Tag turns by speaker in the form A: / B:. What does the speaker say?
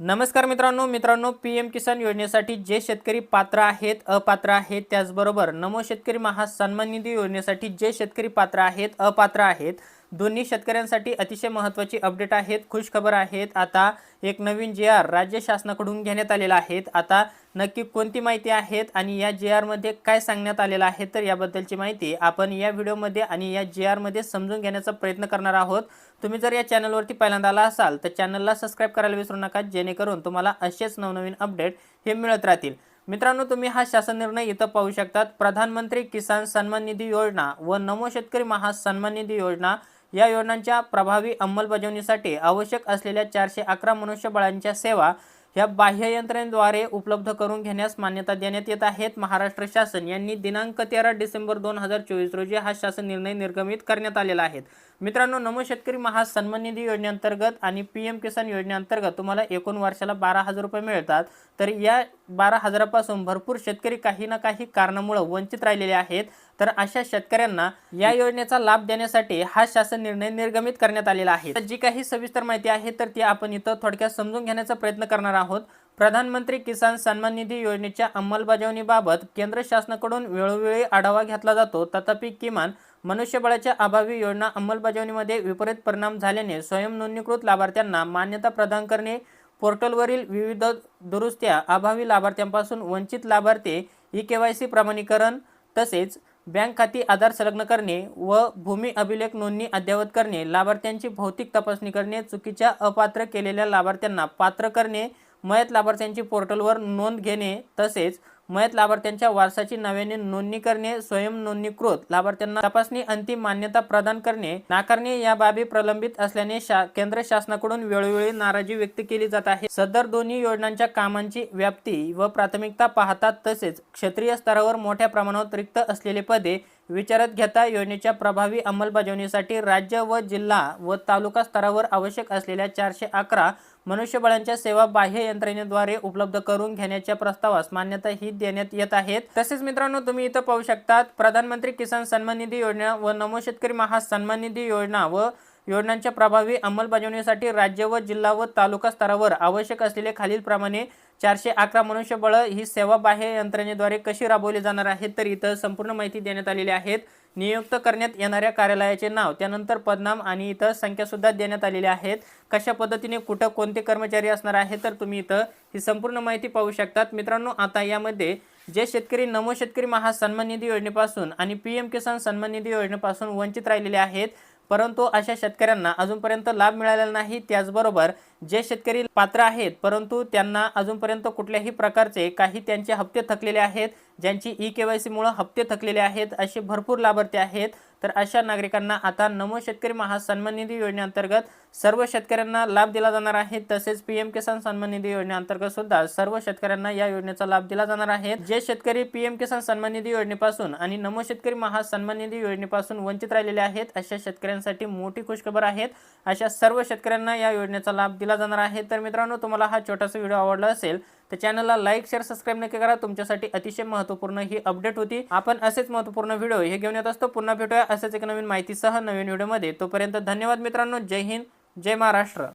A: नमस्कार मित्रांनो मित्रांनो पी एम किसान योजनेसाठी जे शेतकरी पात्र आहेत अपात्र आहेत त्याचबरोबर नमो शेतकरी महा सन्मान निधी योजनेसाठी जे शेतकरी पात्र आहेत अपात्र आहेत दोन्ही शेतकऱ्यांसाठी अतिशय महत्त्वाची अपडेट आहेत. खुश खबर आहेत. आता एक नवीन जे आर राज्य शासनाकडून घेण्यात आलेला आहेत आता नक्की कोणती माहिती आहेत आणि या जे आरमध्ये काय सांगण्यात आलेलं आहे तर याबद्दलची माहिती आपण या व्हिडिओमध्ये आणि या जे आरमध्ये समजून घेण्याचा प्रयत्न करणार आहोत. तुम्ही जर या चॅनलवरती पहिल्यांदा आला असाल तर चॅनलला सबस्क्राईब करायला विसरू नका जेणेकरून तुम्हाला असेच नवनवीन अपडेट हे मिळत राहतील. मित्रांनो तुम्ही हा शासन निर्णय इथं पाहू शकतात. प्रधानमंत्री किसान सन्मान निधी योजना व नमो शेतकरी महा सन्मान निधी योजना या योजनांच्या प्रभावी अंमलबजावणीसाठी आवश्यक असलेल्या चारशे अकरा मनुष्यबळांच्या सेवा ह्या बाह्य यंत्रणेद्वारे उपलब्ध करून घेण्यास मान्यता देण्यात येत आहेत. महाराष्ट्र शासन यांनी दिनांक तेरा डिसेंबर दोन हजार चोवीस रोजी हा शासन निर्णय निर्गमित करण्यात आलेला आहे. मित्रांनो नमो शेतकरी महा सन्मान निधी योजनेअंतर्गत आणि पी एम किसान योजनेअंतर्गत तुम्हाला एकूण वर्षाला बारा हजार रुपये मिळतात. तर या बारा हजारापासून भरपूर शेतकरी काही ना काही कारणामुळे वंचित राहिलेले आहेत. तर अशा शेतकऱ्यांना या योजनेचा लाभ देण्यासाठी हा शासन निर्णय निर्गमित करण्यात आलेला आहे. तर जी काही सविस्तर माहिती आहे तर ती आपण इथं थोडक्यात समजून घेण्याचा प्रयत्न करणार आहोत. प्रधानमंत्री किसान सन्मान निधी योजनेच्या अंमलबजावणीबाबत केंद्र शासनाकडून वेळोवेळी आढावा घेतला जातो. तथापि किमान मनुष्यबळाच्या अभावी योजना अंमलबजावणीमध्ये विपरीत परिणाम झाल्याने स्वयं नोंदणीकृत लाभार्थ्यांना मान्यता प्रदान करणे पोर्टलवरील विविध दुरुस्त्या अभावी लाभार्थ्यांपासून वंचित लाभार्थी ई के वाय सी प्रमाणीकरण तसेच बँक खाती आधार संलग्न करणे व भूमी अभिलेख नोंदणी अद्ययावत करणे लाभार्थ्यांची भौतिक तपासणी करणे चुकीच्या अपात्र केलेल्या लाभार्थ्यांना पात्र करणे मयत लाभार्थ्यांची पोर्टलवर नोंद घेणे तसेच मयत लाभार्थ्यांच्या वारसाची नव्याने नोंदणी करणे स्वयं नोंदणीकृत लाभार्थ्यांना तपासणी अंतिम मान्यता प्रदान करणे नाकारणे या बाबी प्रलंबित असल्याने शा केंद्र शासनाकडून वेळोवेळी नाराजी व्यक्त केली जात आहे. सदर दोन्ही योजनांच्या कामांची व्याप्ती व प्राथमिकता पाहतात तसेच क्षेत्रीय स्तरावर मोठ्या प्रमाणात रिक्त असलेले पदे विचारात घेता योजनेच्या प्रभावी अंमलबजावणीसाठी राज्य व जिल्हा व तालुका स्तरावर आवश्यक असलेल्या चारशे अकरा मनुष्यबळांच्या सेवा बाह्य यंत्रणेद्वारे उपलब्ध करून घेण्याच्या प्रस्तावास मान्यता ही देण्यात येत आहेत. तसेच मित्रांनो तुम्ही इथं पाहू शकतात प्रधानमंत्री किसान सन्मान निधी योजना व नमो शेतकरी महा सन्मान निधी योजना व योजनांच्या प्रभावी अंमलबजावणीसाठी राज्य व जिल्हा व तालुका स्तरावर आवश्यक असलेले खालीलप्रमाणे चारशे अकरा मनुष्यबळ ही सेवा बाह्य यंत्रणेद्वारे कशी राबवली जाणार आहे तर इथं संपूर्ण माहिती देण्यात आलेली आहेत. नियुक्त करण्यात येणाऱ्या कार्यालयाचे नाव त्यानंतर पदनाम आणि इथं संख्यासुद्धा देण्यात आलेली आहेत. कशा पद्धतीने कुठं कोणते कर्मचारी असणार आहे तर तुम्ही इथं ही संपूर्ण माहिती पाहू शकतात. मित्रांनो आता यामध्ये जे शेतकरी नमो शेतकरी महासन्मान निधी योजनेपासून आणि पी एम किसान सन्मान निधी योजनेपासून वंचित राहिलेले आहेत. परंतु अशा शेतकऱ्यांना अजूनपर्यंत लाभ मिळालेला नाही. त्याचबरोबर जे शेतकरी पात्र आहेत परंतु त्यांना अजूनपर्यंत कुठल्याही प्रकारचे काही त्यांचे हप्ते थकलेले आहेत ज्यांची ई के वाय सीमुळं हप्ते थकलेले आहेत असे भरपूर लाभार्थी आहेत. तर अशा नागरिकांना आता नमो शेतकरी महासन्मान निधी योजनेअंतर्गत सर्व शेतकऱ्यांना लाभ दिला जाणार आहे. तसेच पी एम किसान सन्मान निधी योजनेअंतर्गत सुद्धा सर्व शेतकऱ्यांना या योजनेचा लाभ दिला जाणार आहे. जे शेतकरी पी एम किसान सन्मान निधी योजनेपासून आणि नमो शेतकरी महासन्मान निधी योजनेपासून वंचित राहिलेले आहेत अशा शेतकऱ्यांसाठी मोठी खुशखबर आहेत. अशा सर्व शेतकऱ्यांना या योजनेचा लाभ दिला जाणार आहे. तर मित्रांनो तुम्हाला हा छोटासा व्हिडिओ आवडला असेल तर चॅनलला लाईक शेअर सबस्क्राईब नक्की करा. तुमच्यासाठी अतिशय महत्त्वपूर्ण ही अपडेट होती. आपण असेच महत्त्वपूर्ण व्हिडिओ हे घेऊन येत असतो. पुन्हा भेटूया असेच एक नवीन माहितीसह नवीन व्हिडिओमध्ये. तोपर्यंत धन्यवाद मित्रांनो. जय हिंद. जय महाराष्ट्र.